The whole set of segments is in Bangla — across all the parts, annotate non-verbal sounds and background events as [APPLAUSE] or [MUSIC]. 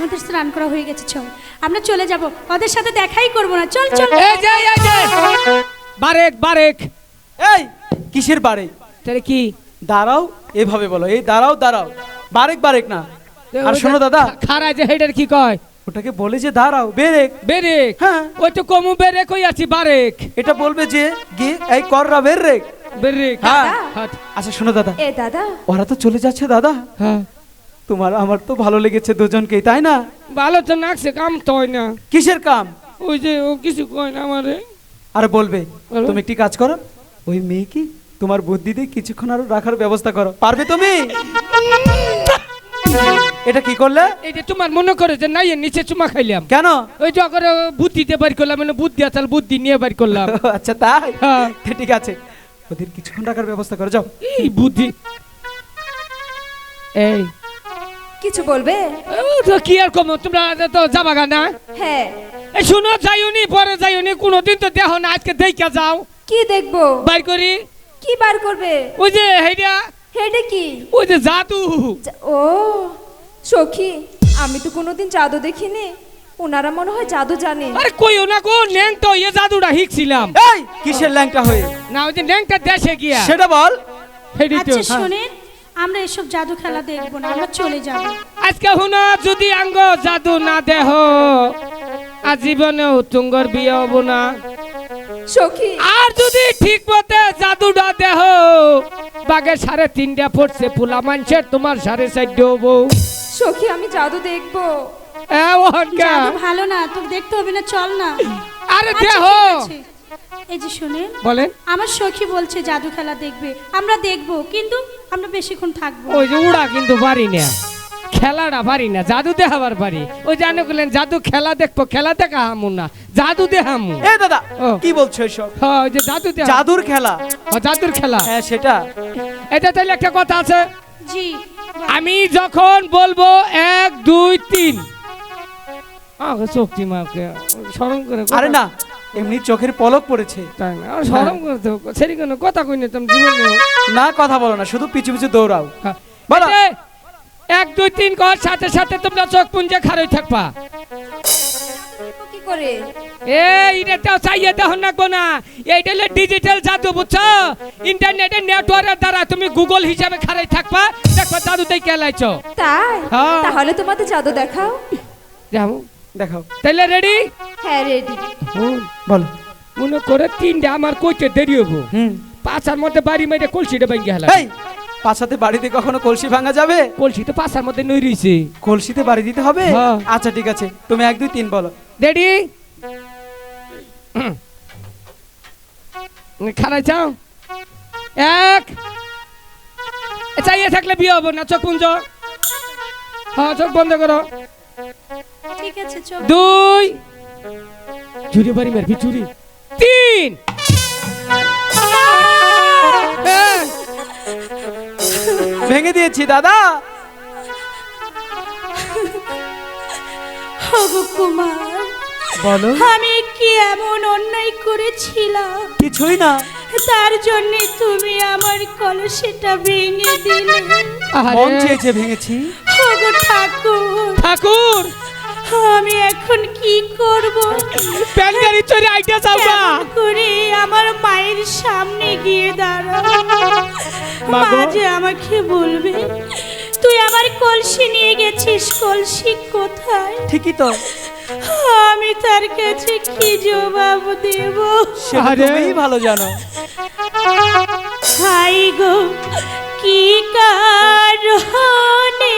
আমাদের স্নান করা হয়ে গেছে চল। আমরা চলে যাব। ওদের সাথে দেখাই করব না। চল চল। এই যে এই যে। বারেক বারেক। এই কিসের বারে তাহলে কি? দাঁড়াও এভাবে বলো। এই দাঁড়াও দাঁড়াও। বারেক বারেক না। আর শোনো দাদা। খারা যে হেডের কি কয়? ওটাকে বলে যে দাঁড়াও বেরেক। বেরেক? হ্যাঁ। ওই তো কমু বেরেক ওই আছি বারেক। এটা বলবে যে গিয়ে এই কররা বেরেক। বেরেক। হ্যাঁ। আচ্ছা শোনো দাদা। এ দাদা। ওরা তো চলে যাচ্ছে দাদা। হ্যাঁ। তোমার আমার তো ভালো লেগেছে দুজনকেই তাই না? ভালো তো নাকছে কাম তো হয় না। কিসের কাম? ওই যে ও কিছু কয় না আমারে। আর বলবে বলো। তুমি একটি কাজ করো ওই মেয়ে কি তোমার বুদ্ধি দিয়ে কিছুক্ষণ আরও রাখার ব্যবস্থা করো পারবে তুমি? এটা কি করলে? এটা তোমার মনে করে যে নাই নিচে চুমা খাইলাম। কেন? ওই যে করে বুদ্ধিতে বাড়ি করলাম মানে বুদ্ধি আচাল বুদ্ধি নিয়ে বাড়ি করলাম। আচ্ছা তাই? হ্যাঁ। ঠিক আছে ওদের কিছুক্ষণ রাখার ব্যবস্থা করো যাও। এই বুদ্ধি। এই কিছু বলবে? তো কি আর কম তোমরা তো যাবা গা না? হ্যাঁ। শুনো যাইওনি পরে যাইওনি কোনোদিন তো দেহ না আজকে দেখা যাও। কি দেখব? করি। কি বার করবে? ওই যে হেইডা। হেডে কি? ওই যে জাদু। ও সখী আমি তো কোনোদিন জাদু দেখিনি। ওনারা মনে হয় জাদু জানে। আরে কইও না গো ন্যাং তো ইয়ে জাদুটা শিখছিলাম এই কিসের ল্যাংটা হয়ে? না ওই যে ন্যাংটা দেশে গিয়া। সেটা বল। হেডি তো আচ্ছা শোনেন আমরা এসব জাদু খেলা দেখব না আমরা চলে যাব। আজকে হুনো যদি আঙ্গ জাদু না দেহ আজীবনেও তুঙ্গর বিয়ে হব না। সখী। আর যদি ঠিক মতে জাদুটা দেহ বাঘের সাড়ে তিনটা পড়ছে পোলা মানছের তোমার সাড়ে চারটে হব। সখী আমি জাদু দেখব। এ জাদু ভালো না তোকে দেখতে হবে না চল না। আরে আচ্ছা, দেহ। এই যে শোনেন বলেন। আমার সখী বলছে জাদু খেলা দেখবে আমরা দেখব কিন্তু আমরা বেশিক্ষণ থাকব ওই যে উড়া কিন্তু পারি না। খেলাটা পারি না জাদু দেখাবার পারি। ওই জানো বললেন জাদু খেলা দেখব খেলা দেখা হামু না জাদু দেখামু। এই দাদা ও। কি বলছো এসব? হ্যাঁ ওই যে জাদু দেখা জাদুর খেলা? ও, জাদুর খেলা। হ্যাঁ সেটা। এটা তাহলে একটা কথা আছে? জি। আমি যখন বলব এক দুই তিন। আগে শক্তি মাকে স্মরণ করে আরে না এমনি চোখের পলক পড়েছে। তাই না? আর সেরি কোনো? কথা কই না তুমি জীবনে। না কথা বলো না শুধু পিছু পিছু দৌড়াও। হ্যাঁ। বলো। এক দুই তিন কর সাথে সাথে তোমরা চোখ পুঞ্জে খারই থাকবা। কি করে? এই এটা চাইয়ে দেখো নাকবো না। এইটা হলো ডিজিটাল জাদু বুঝছ? ইন্টারনেটের নেটওয়ার্কের দ্বারা তুমি গুগল হিসাবে খারাই থাকবা। দেখবা জাদুতেই কেলাইছো। তাই? হ্যাঁ। তাহলে তোমাদের জাদু দেখাও। যাও। দেখাও। তাহলে রেডি হ্যাঁ রেডি বলো। মনে করে তিনটা আমার কইতে দেরি হব হুম। পাঁচার মধ্যে বাড়ি মেরে কলসিটা ভেঙে হেলা এই পাছাতে বাড়িতে কখনো কলসি ভাঙা যাবে? কলসি তো মধ্যে নই রইছে। কলসিতে বাড়ি দিতে হবে? হ্যাঁ। আচ্ছা ঠিক আছে। তুমি এক দুই তিন বলো। রেডি খারাই চাও? এক। চাইয়ে থাকলে বিয়ে হব না চোখ পুঞ্জ হ্যাঁ চোখ বন্ধ করো। ঠিক আছে দুই। চুরি বাড়ি মারবি চুরি। তিন। ভেঙে দিয়েছি দাদা। হগো কুমার বলো। আমি কি এমন অন্যায় করেছিলাম? কিছুই না। তার জন্য তুমি আমার কলসিটা ভেঙে দিলে। মন চেয়েছে ভেঙেছি। হগো ঠাকুর। ঠাকুর! প্যান্ডারি চুরি আইডিয়া চাওবা করে আমার মায়ের সামনে গিয়ে দাঁড়াবো মা যে আমাকে বলবে তুই আমার কলসি নিয়ে গেছিস? কলসি কোথায়? ঠিকই তো। আমি তার কাছে কি জবাব দেব? সেটা ভালো জানো। হাই গো কি কারণে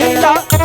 লেহেঙ্গা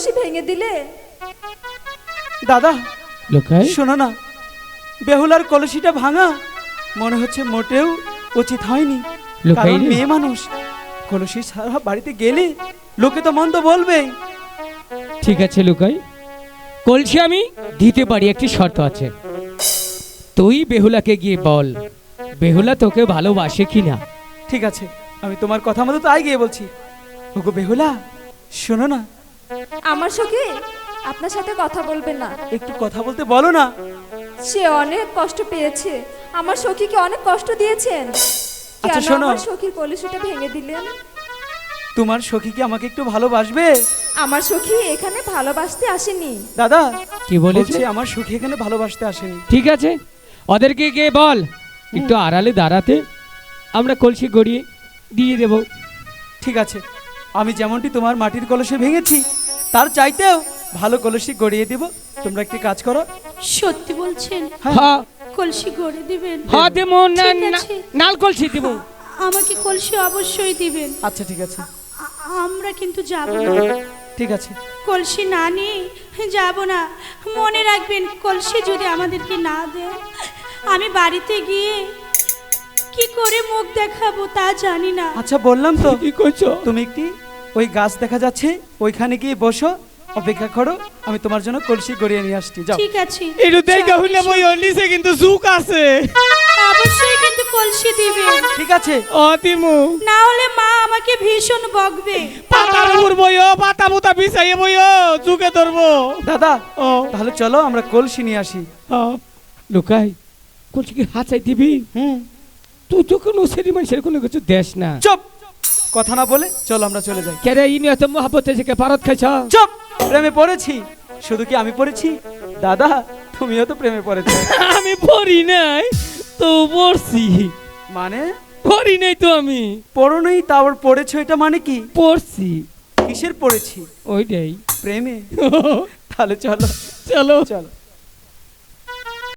কলসি ভেঙে দিলে? দাদা লোকাই? শোনো না বেহুলার কলসিটা ভাঙা মনে হচ্ছে মোটেও উচিত হয়নি। লোকাই কারণ মেয়ে মানুষ কলসি সারা বাড়িতে গেলে লোকে তো মন্দ বলবেই ঠিক আছে লুকাই। কলসি আমি দিতে পারি একটি শর্ত আছে। তুই বেহুলাকে গিয়ে বল বেহুলা তোকে ভালোবাসে কিনা। ঠিক আছে আমি তোমার কথা মতো তাই গিয়ে বলছি। ওগো বেহুলা শোনো না আমার সখী আপনার সাথে কথা বলবে না। একটু কথা বলতে বলো না। সে অনেক কষ্ট পেয়েছে। আমার সখীকে অনেক কষ্ট দিয়েছেন। আচ্ছা, শোনো। আমার সখীর কলসিটা ভেঙে দিলেন? তোমার সখী কি আমাকে একটু ভালোবাসবে? আমার সখী এখানে ভালোবাসতে আসেনি। দাদা কি বলেছে? আমার সখী এখানে ভালোবাসতে আসেনি। ঠিক আছে। ওদেরকে গিয়ে বল? একটু আড়ালে দাঁড়াতে। আমরা কলসি গড়িয়ে দিয়ে দেব। ঠিক আছে। আমি যেমনটি তোমার মাটির কলসে ভেঙেছি তার চাইতেও ভালো কলসি গড়িয়ে দিব। তোমরা একটি কাজ করো। সত্যি বলছেন? হ্যাঁ। হ্যাঁ। কলসি গড়ে দিবেন? হ্যাঁ দেবো। নাল কলসি দেব। আমাকে কলসি অবশ্যই দিবেন। আচ্ছা ঠিক আছে। আমরা কিন্তু যাব না। ঠিক আছে। কলসি না নিয়ে যাব না। মনে রাখবেন কলসি যদি আমাদেরকে না দেয় আমি বাড়িতে গিয়ে কি করে মুখ দেখাবো তা জানি না। আচ্ছা বললাম তো। কি করছ তুমি একটি ওই গাছ দেখা যাচ্ছে ওইখানে গিয়ে বসো অপেক্ষা করো আমি তোমার জন্য কলসি গড়িয়ে নিয়ে আসছি যাও। ঠিক আছে। একটু দেখে হইলে বই অনিসে কিন্তু সুখ আছে। অবশ্যই কিন্তু কলসি দিবেন ঠিক আছে। ও তিমু। না হলে মা আমাকে ভীষণ বকবে। পাতার উপর বইও পাতা পুতা বিছাইয়ে বইও চুকে ধরবো। দাদা ও। তাহলে চলো আমরা কলসি নিয়ে আসি। লুকাই কলসি কি হাত চাই দিবি? হুম। তুই তো কোনো সেরি মানুষের কোনো কিছু দেশ না। চুপ! কথা না বলে চলো আমরা চলে যাই। কেরে ইনি এত মহাবত থেকে ভারত খাইছ? চুপ! প্রেমে পড়েছি। শুধু কি আমি পড়েছি? দাদা তুমিও তো প্রেমে পড়েছো। [LAUGHS] আমি পড়ি নাই তো পড়ছি। মানে? পড়ি নাই তো আমি। পড়ো নেই তারপর পড়েছো এটা মানে কি? পড়ছি। কিসের পড়েছি? ওইটাই। প্রেমে? [LAUGHS] তাহলে চলো। চলো। চলো।